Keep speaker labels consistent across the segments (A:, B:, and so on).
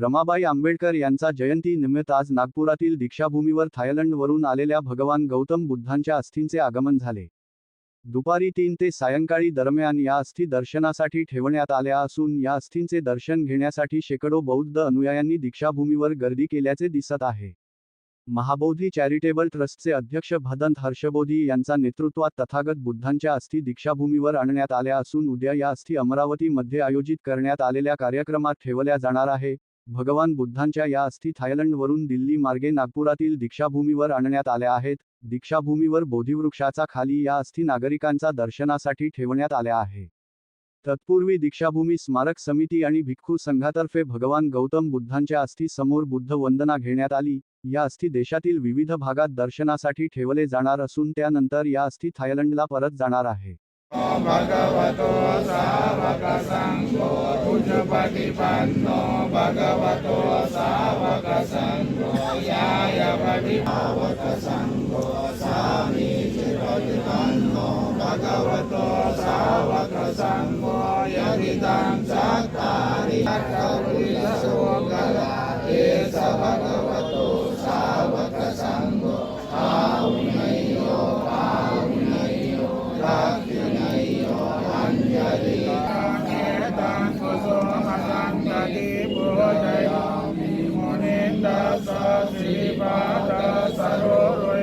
A: रमाबाई आंबेडकर यांचा जयंती निमित्त आज नागपुरातील दीक्षाभूमीवर थायलंडवरून आलेल्या भगवान गौतम बुद्धांच्या अस्थींचे आगमन झाले. दुपारी तीन ते सायंकाळी दरम्यान या अस्थी दर्शनासाठी ठेवण्यात आल्या असून या अस्थींचे दर्शन घेण्यासाठी शेकडो बौद्ध अनुयायांनी दीक्षाभूमीवर गर्दी केल्याचे दिसत आहे. महाबोधी चॅरिटेबल ट्रस्टचे अध्यक्ष भदंत हर्षबोधी यांच्या नेतृत्वात तथागत बुद्धांच्या अस्थी दीक्षाभूमीवर आणण्यात आल्या असून उद्या या अस्थी अमरावतीमध्ये आयोजित करण्यात आलेल्या कार्यक्रमात ठेवल्या जाणार आहे. भगवान बुद्धांच्या या अस्थी थायलंडवरून दिल्ली मार्गे नागपुरातील दीक्षाभूमीवर आणण्यात आल्या आहेत. दीक्षाभूमीवर बोधिवृक्षाचा खाली या अस्थी नागरिकांचा दर्शनासाठी ठेवण्यात आल्या आहे. तत्पूर्वी दीक्षाभूमी स्मारक समिती आणि भिक्खू संघातर्फे भगवान गौतम बुद्धांच्या अस्थी समोर बुद्ध वंदना घेण्यात आली. या अस्थी देशातील विविध भागात दर्शनासाठी ठेवले जाणार असून त्यानंतर या अस्थी थायलंडला परत जाणार आहे. โอภะ
B: คะวะโตสาวกสังโฆพุทธปฏิปันโนภะคะวะโตสาวกสังโฆญาญาปฏิภาวะสังโฆสามีจิตติปันโนภะคะวะโตสาวกสังโฆยะติตังจัตตาริยัตตะวิสุสก ตัสสะสีปะตัสสะโรเร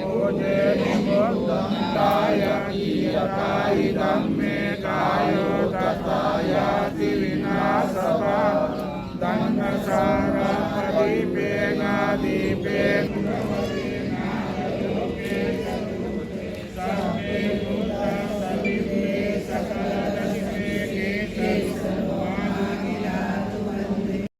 B: ภูเจนิโมตังกายะอิยะกายตัมเมกายุยตัตายาติวินาสภะตัณสารปิเป